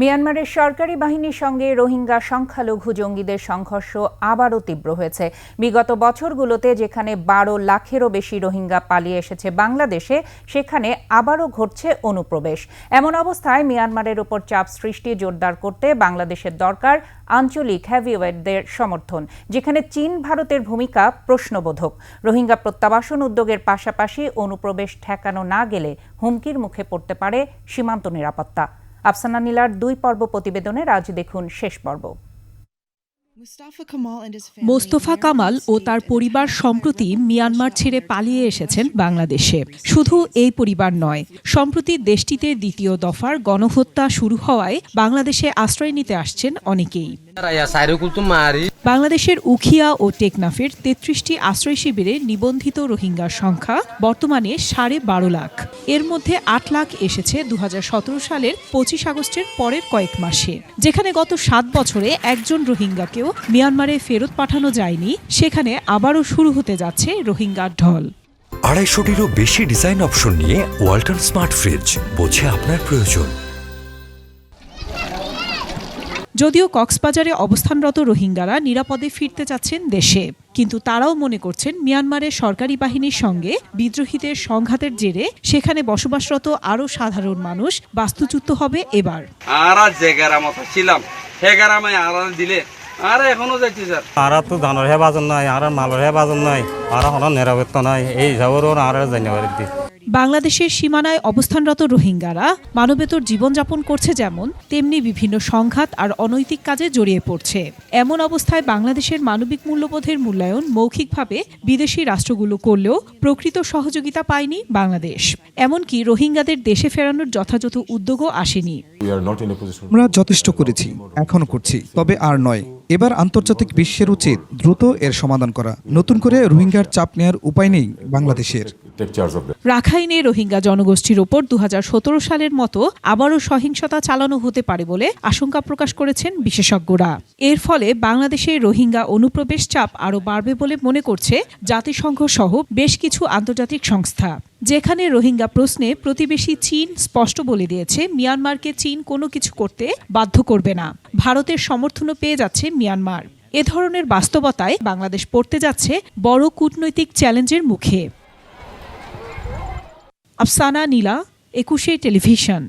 মিয়ানমারের সরকারি বাহিনীর সঙ্গে রোহিঙ্গা সংখ্যালঘু জঙ্গিদের সংঘর্ষ আবারও তীব্র হয়েছে। বিগত বছরগুলোতে যেখানে বারো লাখেরও বেশি রোহিঙ্গা পালিয়ে এসেছে বাংলাদেশে, সেখানে আবারও ঘটছে অনুপ্রবেশ। এমন অবস্থায় মিয়ানমারের ওপর চাপ সৃষ্টি জোরদার করতে বাংলাদেশের দরকার আঞ্চলিক হ্যাভিওয়েটদের সমর্থন, যেখানে চীন ভারতের ভূমিকা প্রশ্নবোধক। রোহিঙ্গা প্রত্যাবাসন উদ্যোগের পাশাপাশি অনুপ্রবেশ ঠেকানো না গেলে হুমকির মুখে পড়তে পারে সীমান্ত নিরাপত্তা। আফসানা নীলার দুই পর্ব প্রতিবেদনে আজ দেখুন শেষ পর্ব। মোস্তফা কামাল ও তার পরিবার সম্প্রতি মিয়ানমার ছেড়ে পালিয়ে এসেছেন বাংলাদেশে। শুধু এই পরিবার নয় সম্প্রতি দেশটিতে দ্বিতীয় দফার গণহত্যা শুরু হওয়ায় বাংলাদেশে আশ্রয় নিতে আসছেন অনেকেই। বাংলাদেশের উখিয়া ও টেকনাফের তেত্রিশটি আশ্রয় শিবিরে নিবন্ধিত রোহিঙ্গার সংখ্যা বর্তমানে সাড়ে বারো লাখ। এর মধ্যে আট লাখ এসেছে দু হাজার সতেরো সালের পঁচিশ আগস্টের পরের কয়েক মাসে। যেখানে গত সাত বছরে একজন রোহিঙ্গাকেও মিয়ানমারে ফেরত পাঠানো যায়নি, সেখানে আবারও শুরু হতে যাচ্ছে রোহিঙ্গার ঢল। আড়াইশোটিরও বেশি ডিজাইন অপশন নিয়ে ওয়ালটন স্মার্ট ফ্রিজ, বোঝে আপনার প্রয়োজন। যদিও কক্সবাজারে অবস্থানরত রোহিঙ্গারা নিরাপদে ফিরতে চাচ্ছেন দেশে কিন্তু তারাও মনে করছেন মিয়ানমারের সরকারি বাহিনীর সঙ্গে বিদ্রোহীদের সংঘাতের জেরে সেখানে বসবাসরত আরও সাধারণ মানুষ বাস্তুচ্যুত হবে এবার। আরা যে গ্রামত ছিলাম সে গ্রামে আরা দিলে আর এখনও যাচ্ছি স্যার। আর তো ধানের হে বাজন নাই আর মালের হে বাজন নাই আর হন নিরাপত্তা নাই এই হিসাবের আর জানিয়ে দি বাংলাদেশের সীমানায় অবস্থানরত রোহিঙ্গারা মানবেতর জীবনযাপন করছে যেমন তেমনি বিভিন্ন সংঘাত আর অনৈতিক কাজে জড়িয়ে পড়ছে। এমন অবস্থায় বাংলাদেশের মানবিক মূল্যবোধের মূল্যায়ন মৌখিকভাবে বিদেশি রাষ্ট্রগুলো করলেও প্রকৃত সহযোগিতা পায়নি বাংলাদেশ। এমনকি রোহিঙ্গাদের দেশে ফেরানোর যথাযথ উদ্যোগও আসেনি। আমরা যথেষ্ট করেছি এখনও করছি তবে আর নয়। এবার আন্তর্জাতিক বিশ্বের উচিত দ্রুত এর সমাধান করা। নতুন করে রোহিঙ্গার চাপ নেওয়ার উপায় নেই বাংলাদেশের। রাখাইনে রোহিঙ্গা জনগোষ্ঠীর ওপর দু হাজার সতেরো সালের মতো আবারও সহিংসতা চালানো হতে পারে বলে আশঙ্কা প্রকাশ করেছেন বিশেষজ্ঞরা। এর ফলে বাংলাদেশে রোহিঙ্গা অনুপ্রবেশ চাপ আরও বাড়বে বলে মনে করছে জাতিসংঘ সহ বেশ কিছু আন্তর্জাতিক সংস্থা। যেখানে রোহিঙ্গা প্রশ্নে প্রতিবেশী চীন স্পষ্ট বলে দিয়েছে, মিয়ানমারকে চীন কোনো কিছু করতে বাধ্য করবে না। ভারতের সমর্থনও পেয়ে যাচ্ছে মিয়ানমার। এ ধরনের বাস্তবতায় বাংলাদেশ পড়তে যাচ্ছে বড় কূটনৈতিক চ্যালেঞ্জের মুখে। আফসানা নীলা একুশে টেলিভিশন।